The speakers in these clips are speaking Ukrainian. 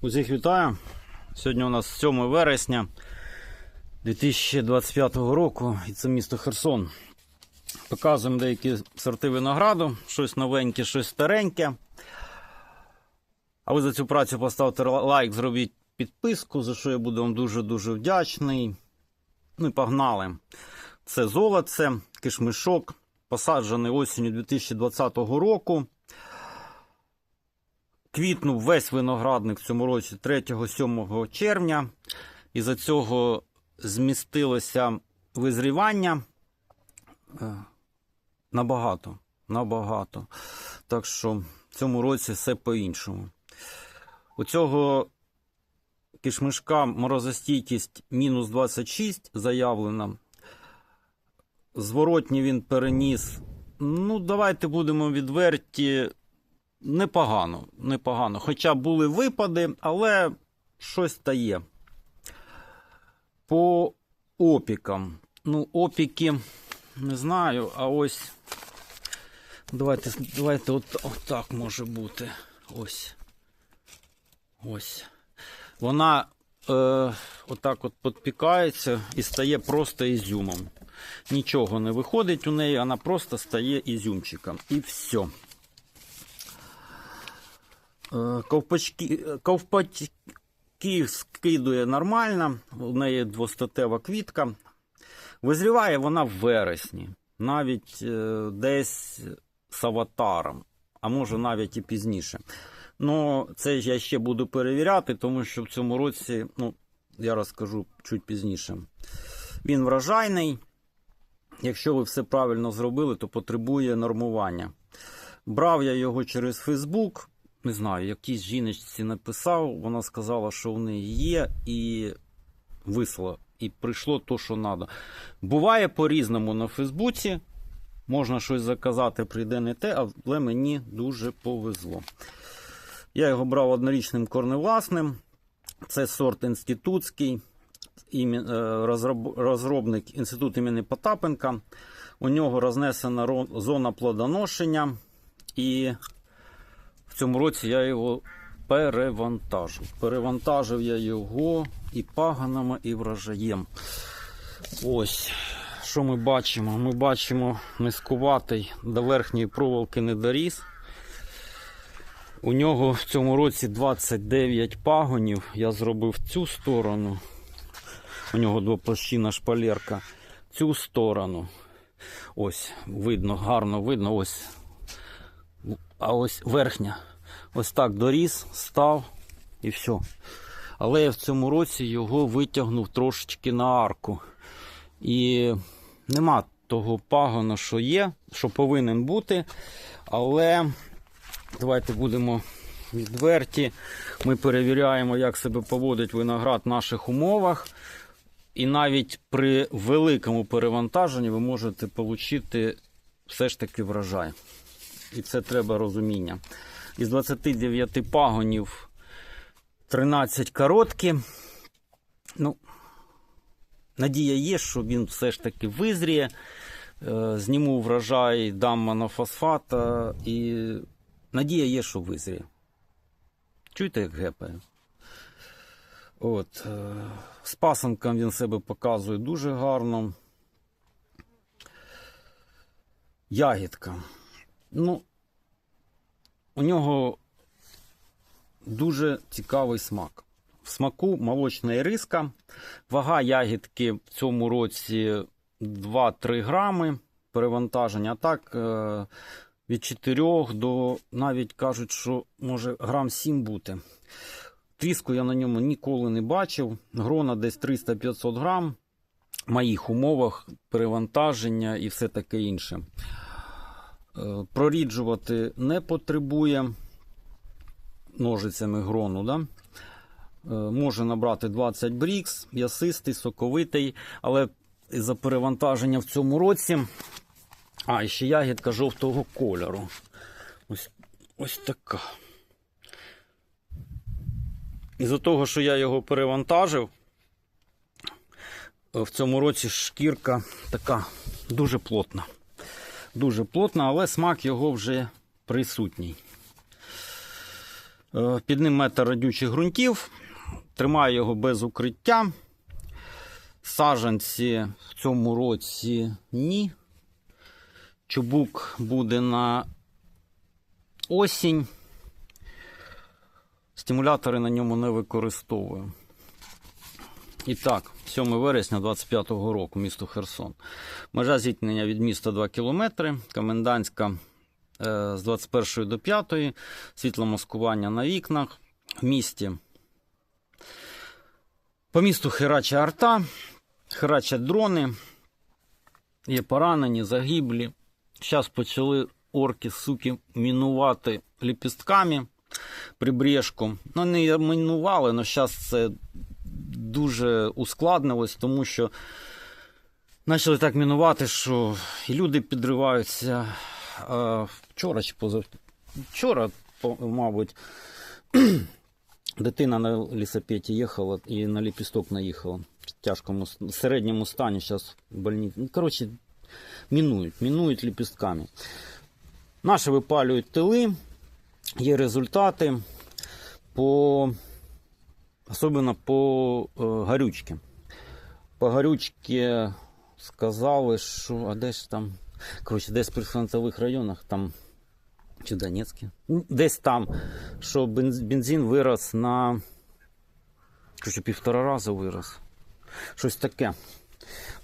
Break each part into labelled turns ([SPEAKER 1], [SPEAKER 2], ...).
[SPEAKER 1] Усіх вітаю. Сьогодні у нас 7 вересня 2025 року і це місто Херсон. Показуємо деякі сорти винограду, щось новеньке, щось стареньке. А ви за цю працю поставте лайк, зробіть підписку, за що я буду вам дуже-дуже вдячний. Ну і погнали. Це золоце, кишмишок, посаджений осінню 2020 року. Квітнув весь виноградник в цьому році 3-7 червня. І за цього змістилося визрівання е, набагато. Набагато. Так що в цьому році все по-іншому. У цього кишмишка морозостійкість мінус 26 заявлена. Зворотні він переніс. Ну, давайте будемо відверті. Непогано, непогано. Хоча були випади, але щось стає. По опікам. Ну, опіки, не знаю, а ось. Давайте, давайте от, от може бути. Ось. Ось. Вона е, отак от підпікається і стає просто ізюмом. Нічого не виходить у неї, вона просто стає ізюмчиком. І все. Е, Ковпачки, е, ковпачки скидує нормально, у неї двостатева квітка. Визріває вона в вересні, навіть е, десь з аватаром, а може навіть і пізніше. Ну, це я ще буду перевіряти, тому що в цьому році, ну, я розкажу чуть пізніше. Він вражайний. Якщо ви все правильно зробили, то потребує нормування. Брав я його через Фейсбук не знаю, якійсь жіночці написав, вона сказала, що в неї є, і вислала. І прийшло то, що треба. Буває по-різному на Фейсбуці. Можна щось заказати, прийде не те, але мені дуже повезло. Я його брав однорічним корневласним. Це сорт інститутський, е, розроб- розробник інститут імені Потапенка. У нього рознесена ро- зона плодоношення. І цьому році я його перевантажив. Перевантажив я його і паганами, і врожаєм. Ось, що ми бачимо? Ми бачимо низкуватий до верхньої проволоки не доріс. У нього в цьому році 29 пагонів. Я зробив цю сторону. У нього двоплощина шпалерка. Цю сторону. Ось, видно, гарно видно. Ось а ось верхня. Ось так доріс, став і все. Але я в цьому році його витягнув трошечки на арку. І нема того пагона, що є, що повинен бути. Але давайте будемо відверті. Ми перевіряємо, як себе поводить виноград в наших умовах. І навіть при великому перевантаженні ви можете отримати все ж таки врожай. І це треба розуміння. Із 29 пагонів 13 короткі. Ну, надія є, що він все ж таки визріє. Е, Зніму врожай, дам монофосфата і надія є, що визріє. Чуєте, як гепає? От. е, З пасанком він себе показує дуже гарно. Ягідка. Ну, у нього дуже цікавий смак. В смаку молочна іриска. Вага ягідки в цьому році 2-3 грами перевантаження. А так е, від 4 до навіть кажуть, що може грам 7 бути. Тріску я на ньому ніколи не бачив. Грона десь 300-500 грам. В моїх умовах перевантаження і все таке інше. Е, Проріджувати не потребує ножицями грону. Да? Е, Може набрати 20 брікс, ясистий, соковитий, але за перевантаження в цьому році. А, і ще ягідка жовтого кольору. Ось, ось така. Із-за того, що я його перевантажив, е, в цьому році шкірка така дуже плотна дуже плотна, але смак його вже присутній. Е, Під ним метр радючих ґрунтів. Тримаю його без укриття. Саджанці в цьому році ні. Чубук буде на осінь. Стимулятори на ньому не використовую. І так, 7 вересня 25-го року, місто Херсон. Межа зіткнення від міста 2 км, комендантська е, з 21 до 5, світломаскування на вікнах. В місті. По місту херача арта, херачать дрони, є поранені, загиблі. Зараз почали орки, суки, мінувати ліпістками прибрежку. Ну, не мінували, але зараз це дуже ускладнилось, тому що почали так мінувати, що люди підриваються. Вчора чи позав... Вчора, мабуть, дитина на лісопеті їхала і на ліпісток наїхала. В тяжкому середньому стані зараз больниці. Ну, коротше, мінують, мінують ліпістками. Наші випалюють тили, є результати по особливо по е, гарючці. По гарючці сказали, що а де ж там, коротше, десь при фронтових районах там. Чи Донецьке? Десь там, що бензин вирос на коротше, півтора рази вирос. Щось таке.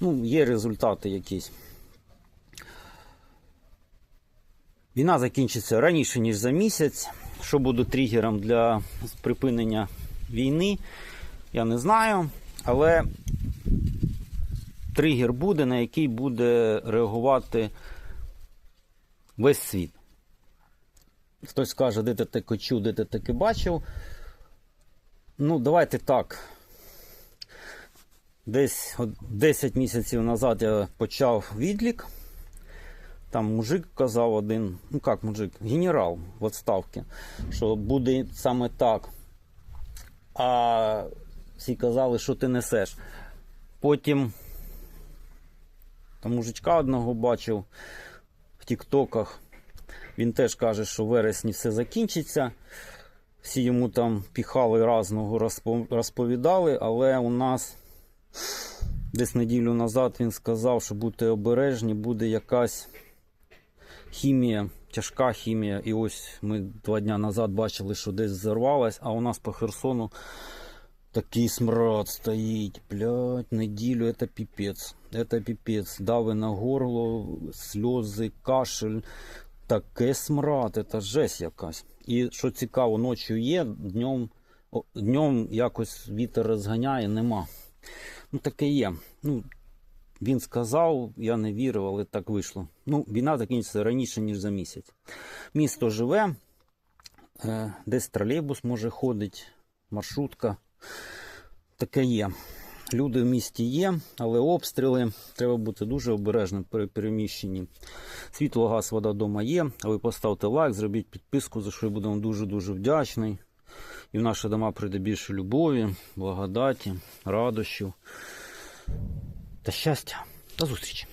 [SPEAKER 1] Ну, є результати якісь. Війна закінчиться раніше, ніж за місяць. Що буде тригером для припинення війни, я не знаю. Але тригер буде, на який буде реагувати весь світ. Хтось скаже, де ти таке чув, де ти таке бачив. Ну, давайте так. Десь 10 місяців назад я почав відлік. Там мужик казав один, ну як мужик, генерал в відставці, що буде саме так. А всі казали, що ти несеш. Потім там мужичка одного бачив в Тіктоках. Він теж каже, що в вересні все закінчиться. Всі йому там піхали разного розповідали, але у нас десь неділю назад він сказав, що будьте обережні, буде якась хімія, тяжка хімія. І ось ми два дні назад бачили, що десь взорвалась, а у нас по Херсону такий смрад стоїть. Блядь, неділю, це піпець. Это піпець. Дави на горло, сльози, кашель. Таке смрад, це жесть якась. І що цікаво, ночі є, днем, днем якось вітер розганяє, нема. Ну таке є. Ну, він сказав, я не вірив, але так вийшло. Ну, війна закінчиться раніше, ніж за місяць. Місто живе, е, десь тролейбус може ходить, маршрутка. Таке є. Люди в місті є, але обстріли треба бути дуже обережним при переміщенні. Світло, газ, вода вдома є. А ви поставте лайк, зробіть підписку, за що я буду вам дуже-дуже вдячний. І в наші дома прийде більше любові, благодаті, радощів та щастя. До зустрічі!